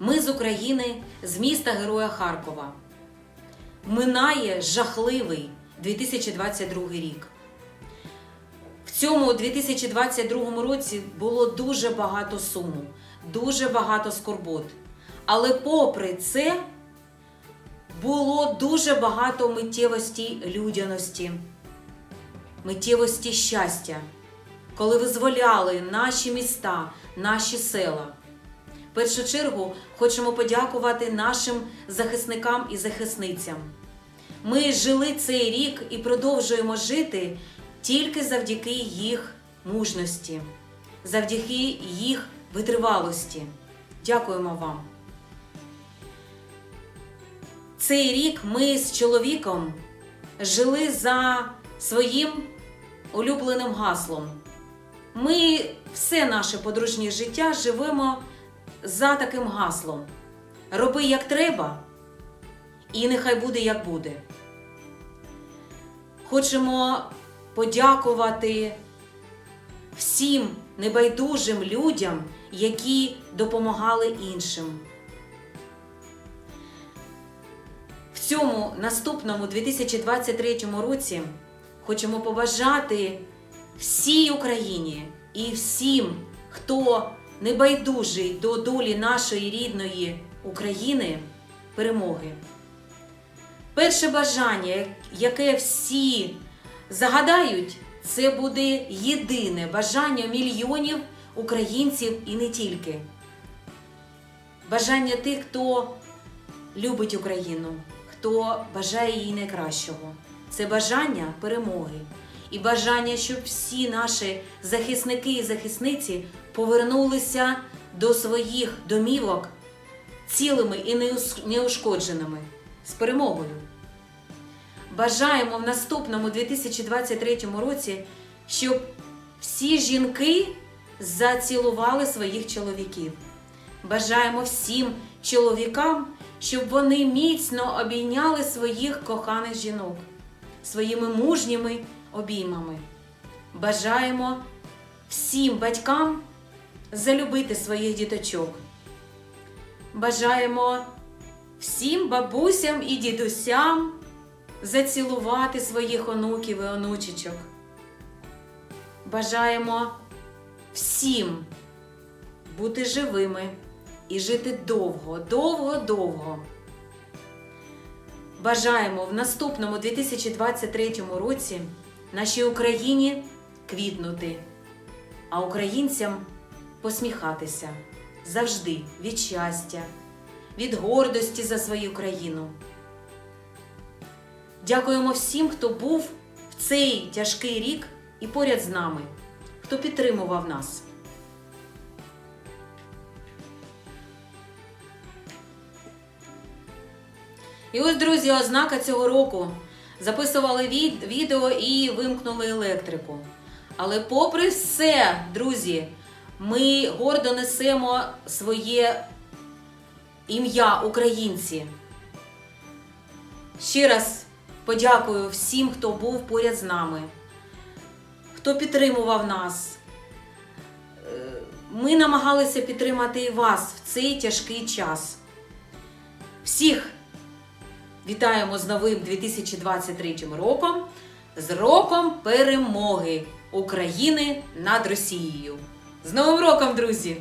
Ми з України, з міста Героя Харкова. Минає жахливий 2022 рік. В цьому 2022 році було дуже багато суму, дуже багато скорбот. Але попри це було дуже багато миттєвості людяності, миттєвості щастя, коли визволяли наші міста, наші села. Першу чергу хочемо подякувати нашим захисникам і захисницям. Ми жили цей рік і продовжуємо жити тільки завдяки їх мужності, завдяки їх витривалості. Дякуємо вам. Цей рік ми з чоловіком жили за своїм улюбленим гаслом. Ми все наше подружнє життя живемо за таким гаслом. Роби як треба, і нехай буде як буде. Хочемо подякувати всім небайдужим людям, які допомагали іншим. В цьому наступному 2023 році хочемо побажати всій Україні і всім, хто небайдужий до долі нашої рідної України перемоги. Перше бажання, яке всі загадають, це буде єдине бажання мільйонів українців і не тільки. Бажання тих, хто любить Україну, хто бажає їй найкращого. Це бажання перемоги і бажання, щоб всі наші захисники і захисниці повернулися до своїх домівок цілими і неушкодженими з перемогою. Бажаємо в наступному 2023 році, щоб всі жінки зацілували своїх чоловіків. Бажаємо всім чоловікам, щоб вони міцно обійняли своїх коханих жінок своїми мужніми обіймами. Бажаємо всім батькам залюбити своїх діточок. Бажаємо всім бабусям і дідусям зацілувати своїх онуків і онучечок. Бажаємо всім бути живими і жити довго, довго, довго. Бажаємо в наступному 2023 році нашій Україні квітнути, а українцям посміхатися завжди від щастя, від гордості за свою країну. Дякуємо всім, хто був в цей тяжкий рік і поряд з нами, хто підтримував нас. І ось, друзі, ознака цього року. Записували від- відео і вимкнули електрику. Але попри все, друзі, ми гордо несемо своє ім'я українці. Ще раз подякую всім, хто був поряд з нами, хто підтримував нас. Е, Ми намагалися підтримати і вас в цей тяжкий час. Всіх Вітаємо з новим 2023 роком, з роком перемоги України над Росією. З Новим роком, друзі!